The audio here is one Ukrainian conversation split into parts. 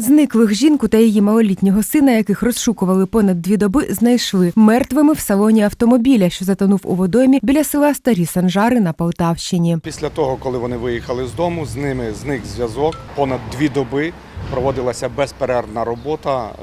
Зниклих жінку та її малолітнього сина, яких розшукували понад дві доби, знайшли мертвими в салоні автомобіля, що затонув у водоймі біля села Старі Санжари на Полтавщині. Після того, коли вони виїхали з дому, з ними зник зв'язок. Понад дві доби проводилася безперервна робота е,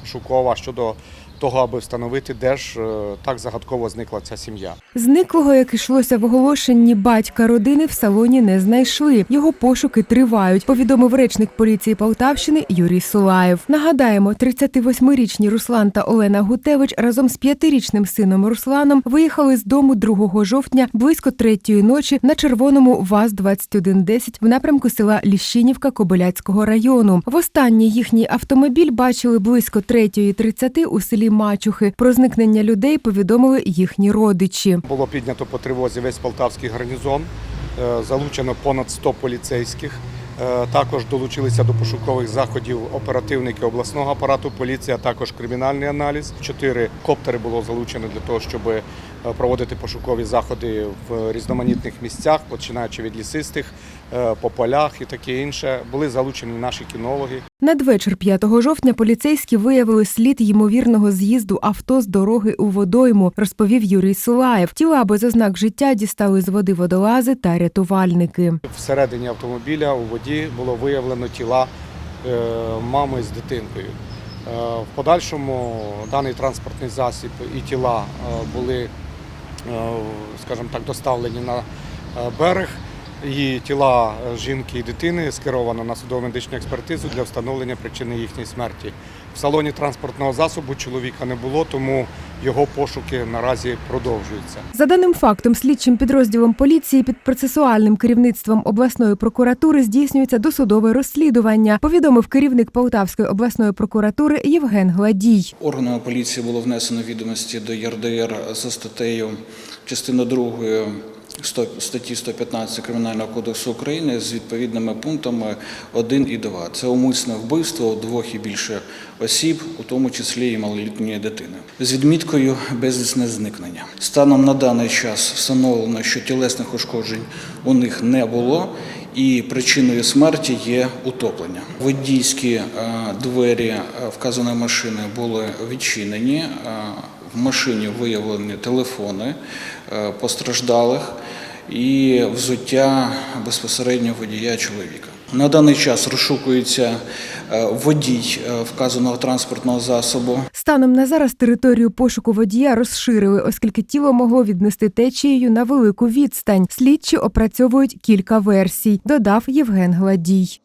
пошукова щодо того, аби встановити, де ж е, так загадково зникла ця сім'я. Зниклого, як йшлося в оголошенні батька родини, в салоні не знайшли. Його пошуки тривають. Повідомив речник поліції Полтавщини Юрій Сулаєв. Нагадаємо, 38-річні Руслан та Олена Гутевич разом з п'ятирічним сином Русланом виїхали з дому 2 жовтня близько третьої ночі на червоному ВАЗ 2110 в напрямку села Ліщинівка Кобиляцького району. Востаннє їхній автомобіль бачили близько 3.30 у селі Мачухи. Про зникнення людей повідомили їхні родичі. Було піднято по тривозі весь полтавський гарнізон, е, залучено понад 100 поліцейських. Е, Також долучилися до пошукових заходів оперативники обласного апарату поліції, а також кримінальний аналіз. Чотири коптери було залучено для того, щоб е, проводити пошукові заходи в різноманітних місцях, починаючи від лісистих, по полях і таке інше. Були залучені наші кінологи. Надвечір 5 жовтня поліцейські виявили слід ймовірного з'їзду авто з дороги у водойму, розповів Юрій Сулаєв. Тіла без ознак життя дістали з води водолази та рятувальники. Всередині автомобіля у воді було виявлено тіла е, мами з дитинкою. Е, В подальшому даний транспортний засіб і тіла е, були, е, скажімо так, доставлені на е, берег. І тіла жінки і дитини скеровано на судово-медичну експертизу для встановлення причини їхньої смерті. В салоні транспортного засобу чоловіка не було, тому його пошуки наразі продовжуються. За даним фактом, слідчим підрозділом поліції під процесуальним керівництвом обласної прокуратури здійснюється досудове розслідування. Повідомив керівник Полтавської обласної прокуратури Євген Гладій. Органами поліції було внесено відомості до ЄРДР за статтею частина 2 100 статті 115 Кримінального кодексу України з відповідними пунктами 1 і 2. Це умисне вбивство двох і більше осіб, у тому числі і малолітньої дитини, з відміткою безвісне зникнення. Станом на даний час встановлено, що тілесних ушкоджень у них не було. І причиною смерті є утоплення. Водійські е, двері е, вказаної машини були відчинені. В машині виявлені телефони е, постраждалих і взуття безпосередньо водія чоловіка. На даний час розшукується е, водій е, вказаного транспортного засобу. Станом на зараз територію пошуку водія розширили, оскільки тіло могло віднести течією на велику відстань. Слідчі опрацьовують кілька версій, додав Євген Гладій.